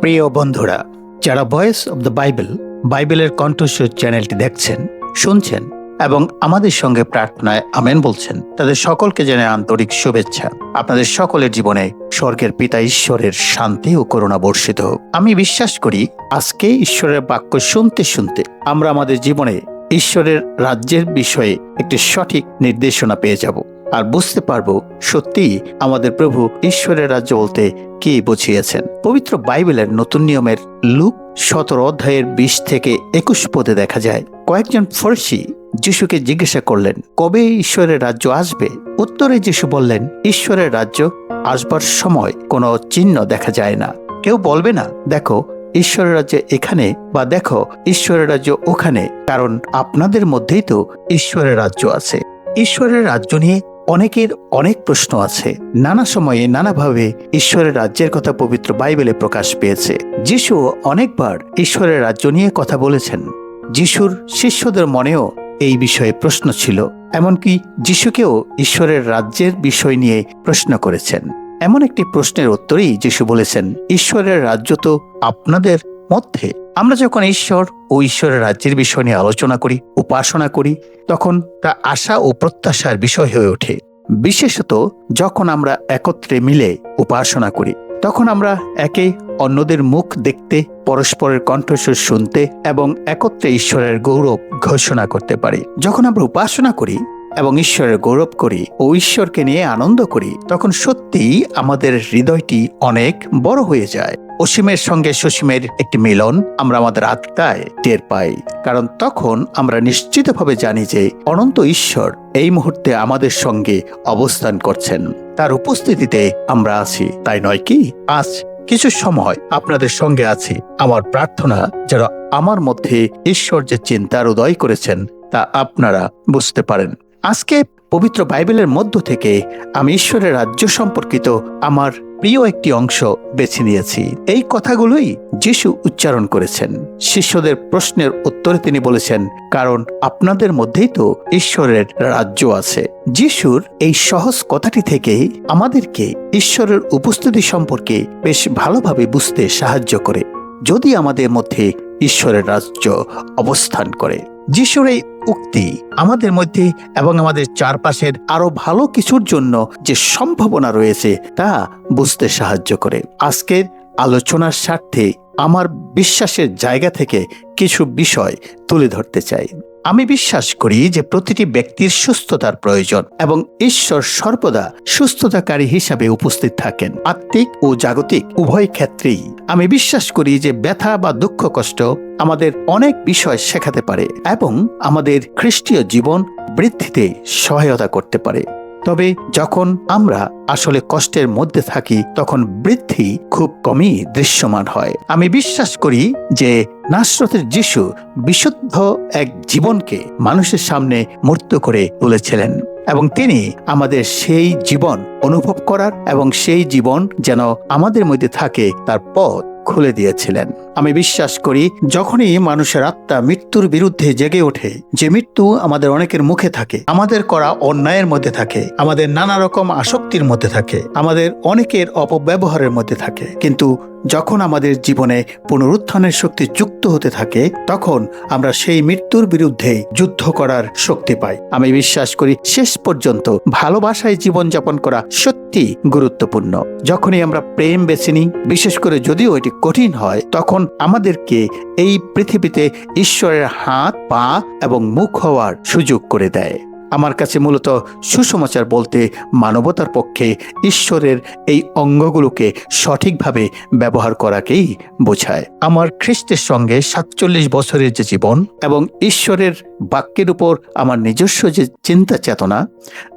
প্রিয় বন্ধুরা, যারা ভয়েস অব দ্য বাইবেল বাইবেলের কণ্ঠস্বর চ্যানেলটি দেখছেন, শুনছেন এবং আমাদের সঙ্গে প্রার্থনায় আমেন বলছেন, তাদের সকলকে জেনে আন্তরিক শুভেচ্ছা। আপনাদের সকলের জীবনে স্বর্গের পিতা ঈশ্বরের শান্তি ও করুণা বর্ষিত হোক। আমি বিশ্বাস করি, আজকে ঈশ্বরের বাক্য শুনতে শুনতে আমরা আমাদের জীবনে ঈশ্বরের রাজ্যের বিষয়ে একটি সঠিক নির্দেশনা পেয়ে যাব। আর বুঝতে পারব সত্যি আমাদের প্রভু ঈশ্বরের রাজ্য বলতে কি বুঝিয়েছেন। পবিত্র বাইবেলের নতুন নিয়মের লুক সতেরো অধ্যায়ের বিশ থেকে একুশ পদে দেখা যায়। কয়েকজন ফরসি যিশুকে জিজ্ঞাসা করলেন, কবে ঈশ্বরের রাজ্য আসবে? উত্তরে যিশু বললেন, ঈশ্বরের রাজ্য আসবার সময় কোনো চিহ্ন দেখা যায় না। কেউ বলবে না, দেখো, ঈশ্বরের রাজ্য এখানে বা দেখো, ঈশ্বরের রাজ্য ওখানে, কারণ আপনাদের মধ্যেই তো ঈশ্বরের রাজ্য আছে। ঈশ্বরের রাজ্য নিয়ে অনেকের অনেক প্রশ্ন আছে। নানা সময়ে নানাভাবে ঈশ্বরের রাজ্যের কথা পবিত্র বাইবেলে প্রকাশ পেয়েছে। যিশু অনেকবার ঈশ্বরের রাজ্য নিয়ে কথা বলেছেন। যিশুর শিষ্যদের মনেও এই বিষয়ে প্রশ্ন ছিল। এমনকি যিশুকেও ঈশ্বরের রাজ্যের বিষয় নিয়ে প্রশ্ন করেছেন। এমন একটি প্রশ্নের উত্তরেই যিশু বলেছেন, ঈশ্বরের রাজ্য তো আপনাদের মধ্যে। আমরা যখন ঈশ্বর ও ঈশ্বরের রাজ্যের বিষয় নিয়ে আলোচনা করি, উপাসনা করি, তখন তা আশা ও প্রত্যাশার বিষয় হয়ে ওঠে। বিশেষত যখন আমরা একত্রে মিলে উপাসনা করি, তখন আমরা একে অন্যদের মুখ দেখতে, পরস্পরের কণ্ঠস্বর শুনতে এবং একত্রে ঈশ্বরের গৌরব ঘোষণা করতে পারি। যখন আমরা উপাসনা করি এবং ঈশ্বরের গৌরব করি ও ঈশ্বরকে নিয়ে আনন্দ করি, তখন সত্যিই আমাদের হৃদয়টি অনেক বড় হয়ে যায়। অসীমের সঙ্গে সসীমের একটি মিলন আমরা আমাদের আত্মায় টের পাই। কারণ তখন আমরা নিশ্চিতভাবে জানি যে অনন্ত ঈশ্বর এই মুহূর্তে আমাদের সঙ্গে অবস্থান করছেন। তার উপস্থিতিতে আমরা আছি। তাই নয় কি? আজ কিছু সময় আপনাদের সঙ্গে আছি। আমার প্রার্থনা, যারা আমার মধ্যে ঈশ্বর যে চিন্তার উদয় করেছেন, তা আপনারা বুঝতে পারেন। আজকে পবিত্র বাইবেলের মধ্য থেকে আমি ঈশ্বরের রাজ্য সম্পর্কিত আমার প্রিয় একটি অংশ বেছে নিয়েছি। এই কথাগুলোই যিশু উচ্চারণ করেছেন। শিষ্যদের প্রশ্নের উত্তরে তিনি বলেছেন, কারণ আপনাদের মধ্যেই তো ঈশ্বরের রাজ্য আছে। যিশুর এই সহজ কথাটি থেকে আমাদেরকে ঈশ্বরের উপস্থিতি সম্পর্কে বেশ ভালোভাবে বুঝতে সাহায্য করে। যদি আমাদের মধ্যে ঈশ্বরের রাজ্য অবস্থান করে যিশুর এই উক্তি আমাদের মধ্যে এবং আমাদের চারপাশের আরও ভালো কিছুর জন্য যে সম্ভাবনা রয়েছে, তা বুঝতে সাহায্য করে। আজকের আলোচনার স্বার্থে আমার বিশ্বাসের জায়গা থেকে কিছু বিষয় তুলে ধরতে চাই। আমি বিশ্বাস করি যে প্রতিটি ব্যক্তির সুস্থতার প্রয়োজন এবং ঈশ্বর সর্বদা সুস্থতাকারী হিসাবে উপস্থিত থাকেন। আত্মিক ও জাগতিক উভয় ক্ষেত্রেই আমি বিশ্বাস করি যে ব্যথা বা দুঃখ কষ্ট আমাদের অনেক বিষয় শেখাতে পারে এবং আমাদের খ্রিস্টীয় জীবন বৃদ্ধিতে সহায়তা করতে পারে। তবে যখন আমরা আসলে কষ্টের মধ্যে থাকি, তখন বৃদ্ধি খুব কমই দৃশ্যমান হয়। আমি বিশ্বাস করি যে নাসরতের যিশু বিশুদ্ধ এক জীবনকে মানুষের সামনে মূর্ত করে তুলেছিলেন এবং তিনি আমাদের সেই জীবন অনুভব করার এবং সেই জীবন যেন আমাদের মধ্যে থাকে, তার পথ খুলে দিয়েছিলেন। আমি বিশ্বাস করি, যখনই মানুষের আত্মা মৃত্যুর বিরুদ্ধে জেগে ওঠে, যে মৃত্যু আমাদের অনেকের মুখে থাকে, আমাদের করা অন্যায়ের মধ্যে থাকে, আমাদের নানা রকম আসক্তির মধ্যে থাকে, আমাদের অনেকের অপব্যবহারের মধ্যে থাকে। কিন্তু যখন আমাদের জীবনে পুনরুত্থানের শক্তি যুক্ত হতে থাকে, তখন আমরা সেই মৃত্যুর বিরুদ্ধে যুদ্ধ করার শক্তি পাই। আমি বিশ্বাস করি, শেষ পর্যন্ত ভালোবাসায় জীবনযাপন করা সত্যি গুরুত্বপূর্ণ। যখনই আমরা প্রেম বেছে নিই, বিশেষ করে যদিও এটি কঠিন হয়, তখন আমাদেরকে এই পৃথিবীতে ঈশ্বরের হাত, পা এবং মুখ হওয়ার সুযোগ করে দেয়। আমার কাছে মূলত সুসমাচার বলতে মানবতার পক্ষে ঈশ্বরের এই অঙ্গগুলোকে সঠিকভাবে ব্যবহার করাকেই বোঝায়। আমার খ্রিস্টের সঙ্গে সাতচল্লিশ বছরের যে জীবন এবং ঈশ্বরের বাক্যের উপর আমার নিজস্ব যে চিন্তা চেতনা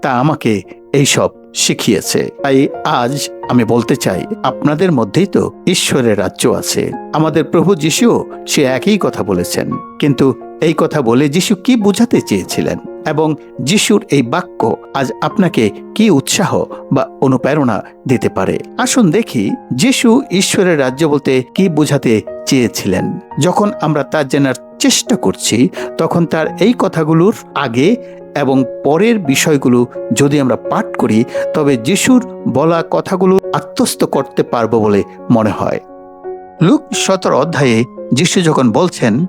তা আমাকে এইসব শিখিয়েছে। তাই আজ আমি বলতে চাই, আপনাদের মধ্যেই তো ঈশ্বরের রাজ্য আছে। আমাদের প্রভু যিশুও সে একই কথা বলেছেন। কিন্তু এই কথা বলে যিশু কি বোঝাতে চেয়েছিলেন? এবং যিশুর এই বাক্য আজ আপনাকে কি উৎসাহ বা অনুপ্রেরণা দিতে পারে? আসুন দেখি, যিশু ঈশ্বরের রাজ্য বলতে কি বোঝাতে চেয়েছিলেন? যখন আমরা তা জানার চেষ্টা করছি, তখন তার এই কথাগুলোর আগে এবং পরের বিষয়গুলো যদি আমরা পাঠ করি, তবে যিশুর বলা কথাগুলো আত্মস্থ করতে পারব বলে মনে হয়। লুক সতেরো অধ্যায়ে যিশু যখন বলছেন,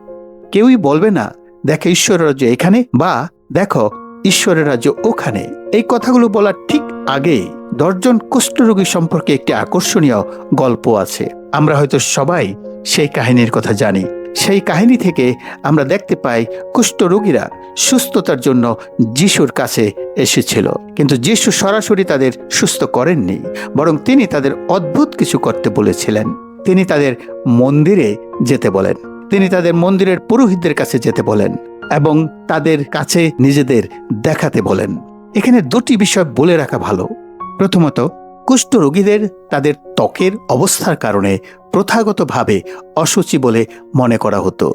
কেউই বলবে না, দেখো ঈশ্বরের রাজ্য এখানে বা দেখো, ঈশ্বরের রাজ্য ওখানে। এই কথাগুলো বলার ঠিক আগে দশজন কুষ্ঠরোগী সম্পর্কে একটি আকর্ষণীয় গল্প আছে। আমরা হয়তো সবাই সেই কাহিনীর কথা জানি। সেই কাহিনী থেকে আমরা দেখতে পাই কুষ্ঠরোগীরা সুস্থতার জন্য যিশুর কাছে এসেছিল। কিন্তু যিশু সরাসরি তাদের সুস্থ করেননি, বরং তিনি তাদের অদ্ভুত কিছু করতে বলেছিলেন। তিনি তাদের মন্দিরে যেতে বলেন। তিনি তাদের মন্দিরের পুরোহিতদের কাছে যেতে বলেন এবং তাদের কাছে নিজেদের দেখাতে বলেন। এখানে দুটি বিষয় বলে রাখা ভালো। প্রথমত কুষ্ঠ রোগীদের তাদের ত্বকের অবস্থার কারণে প্রথাগতভাবে অসুচি বলে মনে করা হতো।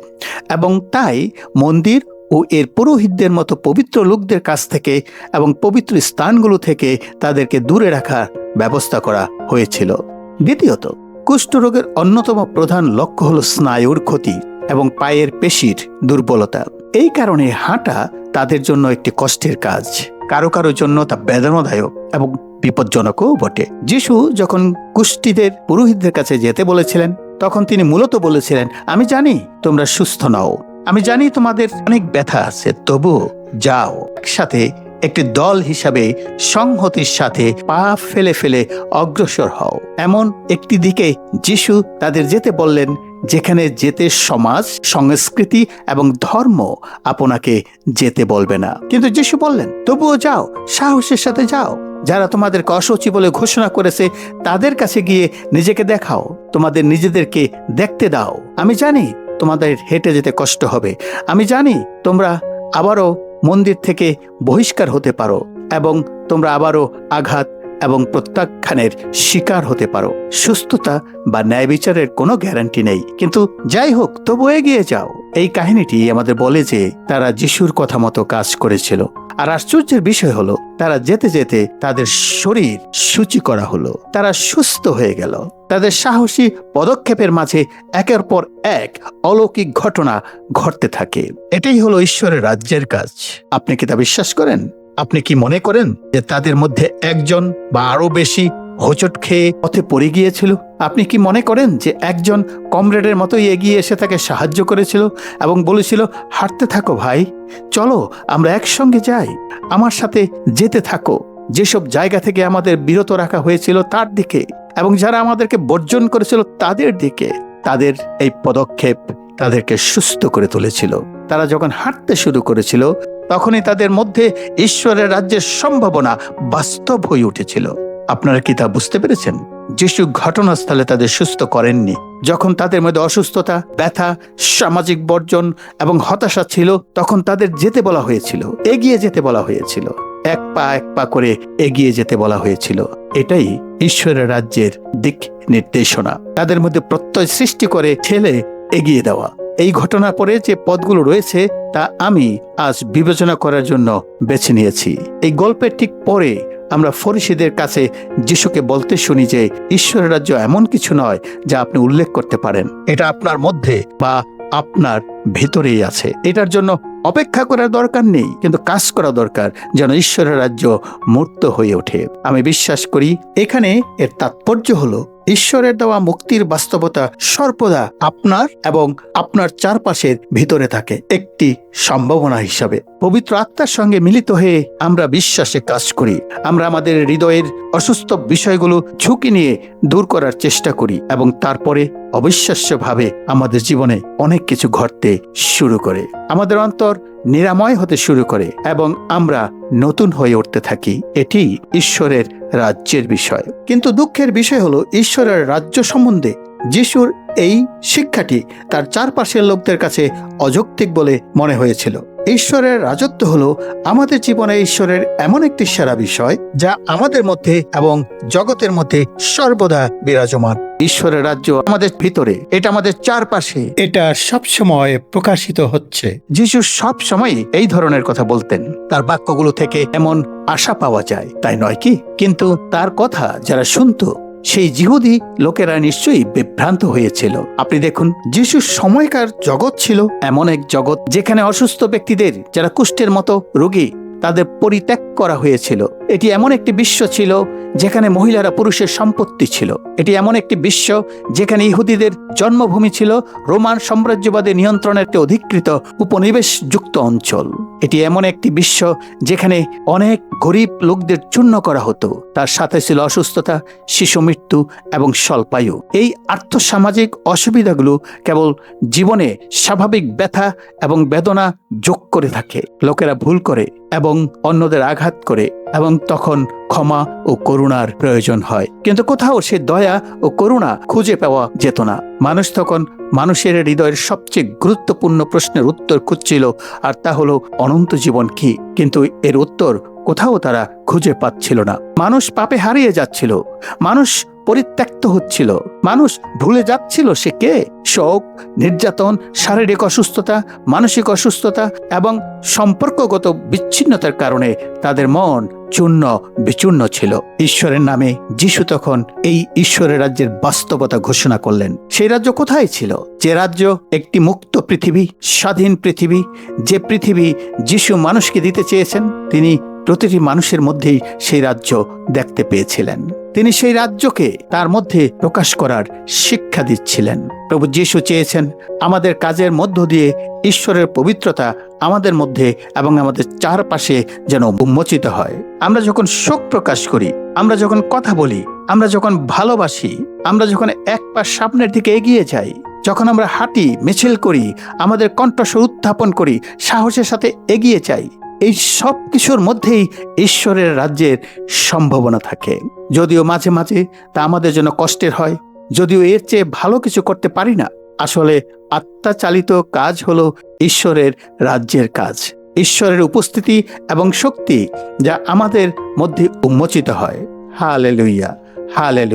এবং তাই মন্দির ও এর পুরোহিতদের মতো পবিত্র লোকদের কাছ থেকে এবং পবিত্র স্থানগুলো থেকে তাদেরকে দূরে রাখার ব্যবস্থা করা হয়েছিল। দ্বিতীয়ত কুষ্ঠরোগের অন্যতম প্রধান লক্ষ্য হল স্নায়ুর ক্ষতি এবং পায়ের পেশির দুর্বলতা। এই কারণে হাঁটা তাদের জন্য একটি কষ্টের কাজ। কারও কারও জন্য তা বেদনাদায়ক এবং বিপজ্জনকও বটে। যিশু যখন কুষ্টিদের পুরোহিতদের কাছে যেতে বলেছিলেন, তখন তিনি মূলত বলেছিলেন, আমি জানি তোমরা সুস্থ নও। আমি জানি তোমাদের অনেক ব্যথা আছে তবু যাও। একসাথে একটি দল হিসাবে সংহতির সাথে পা ফেলে ফেলে অগ্রসর হও। এমন একটি দিকে যিশু তাদের যেতে বললেন যেখানে যেতে সমাজ, সংস্কৃতি এবং ধর্ম আপনাকে যেতে বলবে না। কিন্তু যিশু বললেন, তবুও যাও, সাহসের সাথে যাও। যারা তোমাদেরকে অসুচি বলে ঘোষণা করেছে, তাদের কাছে গিয়ে নিজেকে দেখাও। তোমাদের নিজেদেরকে দেখতে দাও। আমি জানি তোমাদের হেঁটে যেতে কষ্ট হবে। আমি জানি তোমরা আবারও মন্দির থেকে বহিষ্কার হতে পারো এবং তোমরা আবারও আঘাত এবং প্রত্যাখ্যানের শিকার হতে পারো। সুস্থতা বা ন্যায় বিচারের কোনো গ্যারান্টি নেই। কিন্তু যাই হোক, তবু এগিয়ে যাও। এই কাহিনীটি আমাদের বলে যে তারা যিশুর কথা মতো কাজ করেছিল। আর আশ্চর্যের বিষয় হলো, তারা যেতে যেতে তাদের শরীর সূচি করা হলো। তারা সুস্থ হয়ে গেল। তাদের সাহসী পদক্ষেপের মাঝে একের পর এক অলৌকিক ঘটনা ঘটতে থাকে। এটাই হলো ঈশ্বরের রাজ্যের কাজ। আপনি কি তা বিশ্বাস করেন? আপনি কি মনে করেন যে তাদের মধ্যে একজন বা আরও বেশি হোঁচট খেয়ে পথে পড়ে গিয়েছিল? আপনি কি মনে করেন যে একজন কমরেডের মতোই এগিয়ে এসে তাকে সাহায্য করেছিল এবং বলেছিল, হাঁটতে থাকো ভাই, চলো আমরা একসঙ্গে যাই, আমার সাথে যেতে থাকো। যেসব জায়গা থেকে আমাদের বিরত রাখা হয়েছিল তার দিকে এবং যারা আমাদেরকে বর্জন করেছিল তাদের দিকে। তাদের এই পদক্ষেপ তাদেরকে সুস্থ করে তুলেছিল। তারা যখন হাঁটতে শুরু করেছিল, তখনই তাদের মধ্যে ঈশ্বরের রাজ্যের সম্ভাবনা বাস্তব হয়ে উঠেছিল। আপনারা কি তা বুঝতে পেরেছেন? যিশু ঘটনাস্থলে তাদের সুস্থ করেননি। যখন তাদের মধ্যে অসুস্থতা, ব্যথা, সামাজিক বর্জন এবং হতাশা ছিল, তখন তাদের যেতে বলা হয়েছিল, এগিয়ে যেতে বলা হয়েছিল। এক পা এক পা করে এগিয়ে যেতে বলা হয়েছিল। এটাই ঈশ্বরের রাজ্যের দিক নির্দেশনা। তাদের মধ্যে প্রত্যয় সৃষ্টি করে ঠেলে এগিয়ে দেওয়া। এই ঘটনা পরে যে পদগুলো রয়েছে, তা আমি আজ বিবেচনা করার জন্য বেছে নিয়েছি। এই গল্পের ঠিক পরে আমরা ফরিসিদের কাছে যিশুকে বলতে শুনি যে, ঈশ্বরের রাজ্য এমন কিছু নয় যা আপনি উল্লেখ করতে পারেন। এটা আপনার মধ্যে বা আপনার ভেতরেই আছে। এটার জন্য অপেক্ষা করার দরকার নেই, কিন্তু কাজ করা দরকার যেন ঈশ্বরের রাজ্য মূর্ত হয়ে ওঠে। আমি বিশ্বাস করি, এখানে এর তাৎপর্য হলো, ঈশ্বরের দেওয়া মুক্তির বাস্তবতা সর্বদা আপনার এবং আপনার চারপাশের ভিতরে থাকে, একটি সম্ভাবনা হিসাবে। পবিত্র আত্মার সঙ্গে মিলিত হয়ে আমরা বিশ্বাসে কাজ করি, আমরা আমাদের হৃদয়ের অসুস্থ বিষয়গুলো ঝুঁকি নিয়ে দূর করার চেষ্টা করি এবং তারপরে অবিশ্বাস্যভাবে আমাদের জীবনে অনেক কিছু ঘটতে শুরু করে। আমাদের অন্তর নিরাময় হতে শুরু করে এবং আমরা নতুন হয়ে উঠতে থাকি। এটি ঈশ্বরের রাজ্যের বিষয়। কিন্তু দুঃখের বিষয় হলো, ঈশ্বরের রাজ্য সম্বন্ধে যিশুর এই শিক্ষাটি তার চারপাশের লোকদের কাছে অযৌক্তিক বলে মনে হয়েছিল। ঈশ্বরের রাজত্ব হলো আমাদের জীবনে ঈশ্বরের এমন একটি সেরা বিষয় যা আমাদের মধ্যে এবং জগতের মধ্যে সর্বদা বিরাজমান। ঈশ্বরের রাজ্য আমাদের ভিতরে এটা আমাদের চারপাশে। এটা সবসময় প্রকাশিত হচ্ছে। যিশু সব সময় এই ধরনের কথা বলতেন। তার বাক্যগুলো থেকে এমন আশা পাওয়া যায় তাই নয় কি? কিন্তু তার কথা যারা শুনতো সেই জিহুদি লোকেরা নিশ্চয়ই বিভ্রান্ত হয়েছিল। আপনি দেখুন, যিশুর সময়কার জগৎ ছিল এমন এক জগৎ যেখানে অসুস্থ ব্যক্তিদের, যারা কুষ্ঠের মতো রোগী, তাদের পরিত্যাগ করা হয়েছিল। এটি এমন একটি বিশ্ব ছিল যেখানে মহিলারা পুরুষের সম্পত্তি ছিল। এটি এমন একটি বিশ্ব যেখানে ইহুদিদের জন্মভূমি ছিল রোমান সাম্রাজ্যবাদের নিয়ন্ত্রণের একটি অধিকৃত উপনিবেশযুক্ত অঞ্চল। এটি এমন একটি বিশ্ব যেখানে অনেক গরিব লোকদের চূর্ণ করা হতো। তার সাথে ছিল অসুস্থতা, শিশু মৃত্যু এবং স্বল্পায়ু। এই আর্থসামাজিক অসুবিধাগুলো কেবল জীবনে স্বাভাবিক ব্যথা এবং বেদনা যোগ করে থাকে। লোকেরা ভুল করে এবং অন্যদের আঘাত করে এবং তখন ক্ষমা ও করুণার প্রয়োজন হয়। কিন্তু কোথাও সে দয়া ও করুণা খুঁজে পাওয়া যেত না। মানুষ তখন মানুষের হৃদয়ের সবচেয়ে গুরুত্বপূর্ণ প্রশ্নের উত্তর খুঁজছিল, আর তা হলো, অনন্ত জীবন কি? কিন্তু এর উত্তর কোথাও তারা খুঁজে পাচ্ছিল না। মানুষ পাপে হারিয়ে যাচ্ছিল। মানুষ পরিত্যক্ত হচ্ছিল। মানুষ ভুলে যাচ্ছিল সে কে? শোক, নির্যাতন, শারীরিক অসুস্থতা, মানসিক অসুস্থতা এবং সম্পর্কগত বিচ্ছিন্নতার কারণে তাদের মন চূর্ণ বিচূর্ণ ছিল। ঈশ্বরের নামে যিশু তখন এই ঈশ্বরের রাজ্যের বাস্তবতা ঘোষণা করলেন। সেই রাজ্য কোথায় ছিল? যে রাজ্য একটি মুক্ত পৃথিবী, স্বাধীন পৃথিবী, যে পৃথিবী যিশু মানুষকে দিতে চেয়েছেন, তিনি প্রতিটি মানুষের মধ্যেই সেই রাজ্য দেখতে পেয়েছিলেন। তিনি সেই রাজ্যকে তার মধ্যে প্রকাশ করার শিক্ষা দিচ্ছিলেন। প্রভু যিশু চেয়েছেন, আমাদের কাজের মধ্য দিয়ে ঈশ্বরের পবিত্রতা আমাদের মধ্যে এবং আমাদের চারপাশে যেন উন্মোচিত হয়। আমরা যখন শোক প্রকাশ করি, আমরা যখন কথা বলি, আমরা যখন ভালোবাসি, আমরা যখন এক পা সামনের দিকে এগিয়ে যাই, যখন আমরা হাঁটি, মিছিল করি, আমাদের কণ্ঠস্বর উত্থাপন করি, সাহসের সাথে এগিয়ে যাই এই সব কিছুর মধ্যেই ঈশ্বরের রাজ্যের সম্ভাবনা থাকে। যদিও মাঝে মাঝে তা আমাদের জন্য কষ্টের হয়, যদিও এর চেয়ে ভালো কিছু করতে পারি না। আসলে আত্মাচালিত কাজ হলো ঈশ্বরের রাজ্যের কাজ, ঈশ্বরের উপস্থিতি এবং শক্তি যা আমাদের মধ্যে উন্মোচিত হয়। হালে লুইয়া হালে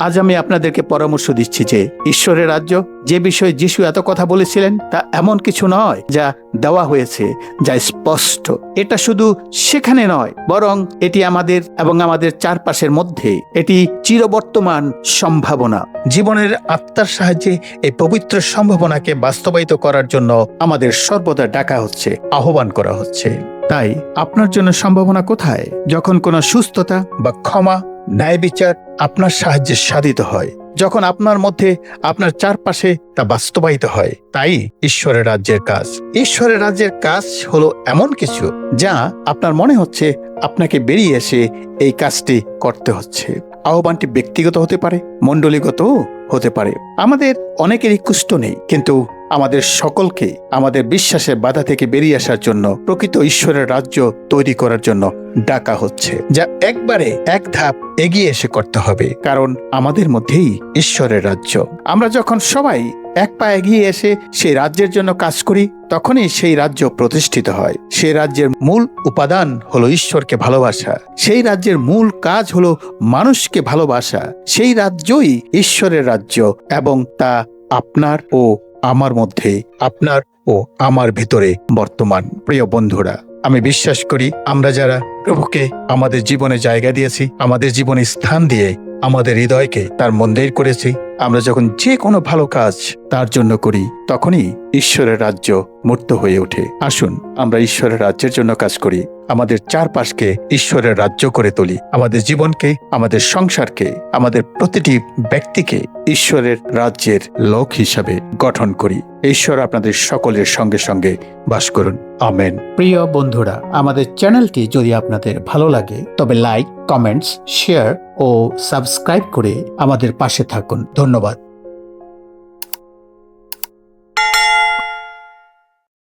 আজ আমি আপনাদেরকে পরামর্শ দিচ্ছি যে, ঈশ্বরের রাজ্য, যে বিষয়ে যিশু এত কথা বলেছিলেন, তা এমন কিছু নয় যা দেওয়া হয়েছে, যা স্পষ্ট। এটা শুধু সেখানে নয়, বরং এটি আমাদের এবং আমাদের চারপাশের মধ্যে, এটি চিরবর্তমান সম্ভাবনা। জীবনের আত্মার সাহায্যে এই পবিত্র সম্ভাবনাকে বাস্তবায়িত করার জন্য আমাদের সর্বদা ডাকা হচ্ছে, আহ্বান করা হচ্ছে। তাই, আপনার জন্য সম্ভাবনা কোথায়? যখন কোনো সুস্থতা বা ক্ষমা ন্যায় বিচার আপনার সাহায্যে সাধিত হয়। যখন আপনার মধ্যে আপনার চারপাশে তা বাস্তবায়িত হয়, তাই ঈশ্বরের রাজ্যের কাজ। ঈশ্বরের রাজ্যের কাজ হলো এমন কিছু যা আপনার মনে হচ্ছে আপনাকে বেরিয়ে এসে এই কাজটি করতে হচ্ছে। আহ্বানটি ব্যক্তিগত হতে পারে মণ্ডলীগত হতে পারে। আমাদের অনেকেরই কুষ্ঠ নেই, কিন্তু আমাদের সকলকে আমাদের বিশ্বাসের বাধা থেকে বেরিয়ে আসার জন্য, প্রকৃত ঈশ্বরের রাজ্য তৈরি করার জন্য ডাকা হচ্ছে, যা একবারে এক ধাপ এগিয়ে এসে করতে হবে। কারণ আমাদের মধ্যেই ঈশ্বরের রাজ্য। আমরা যখন সবাই এক পা এগিয়ে এসে সেই রাজ্যের জন্য কাজ করি, তখনই সেই রাজ্য প্রতিষ্ঠিত হয়। সেই রাজ্যের মূল উপাদান হলো ঈশ্বরকে ভালোবাসা। সেই রাজ্যের মূল কাজ হলো মানুষকে ভালোবাসা। সেই রাজ্যই ঈশ্বরের রাজ্য এবং তা আপনার ও আমার মধ্যে, আপনার ও আমার ভিতরে বর্তমান। প্রিয় বন্ধুরা, আমি বিশ্বাস করি আমরা যারা প্রভুকে আমাদের জীবনে জায়গা দিয়েছি, আমাদের জীবনে স্থান দিয়ে আমাদের হৃদয়কে তার মন্দির করেছি আমরা যখন যে কোনো ভালো কাজ তার জন্য করি, তখনই ঈশ্বরের রাজ্য মূর্ত হয়ে ওঠে। আসুন, আমরা ঈশ্বরের রাজ্যের জন্য কাজ করি। আমাদের চারপাশকে ঈশ্বরের রাজ্য করে তুলি। আমাদের জীবনকে, আমাদের সংসারকে, আমাদের প্রতিটি ব্যক্তিকে ঈশ্বরের রাজ্যের লোক হিসাবে গঠন করি। ঈশ্বর আপনাদের সকলের সঙ্গে সঙ্গে বাস করুন। আমেন। প্রিয় বন্ধুরা, আমাদের চ্যানেলটি যদি আপনাদের ভালো লাগে, তবে লাইক, কমেন্টস, শেয়ার ও সাবস্ক্রাইব করে আমাদের পাশে থাকুন। ধন্যবাদ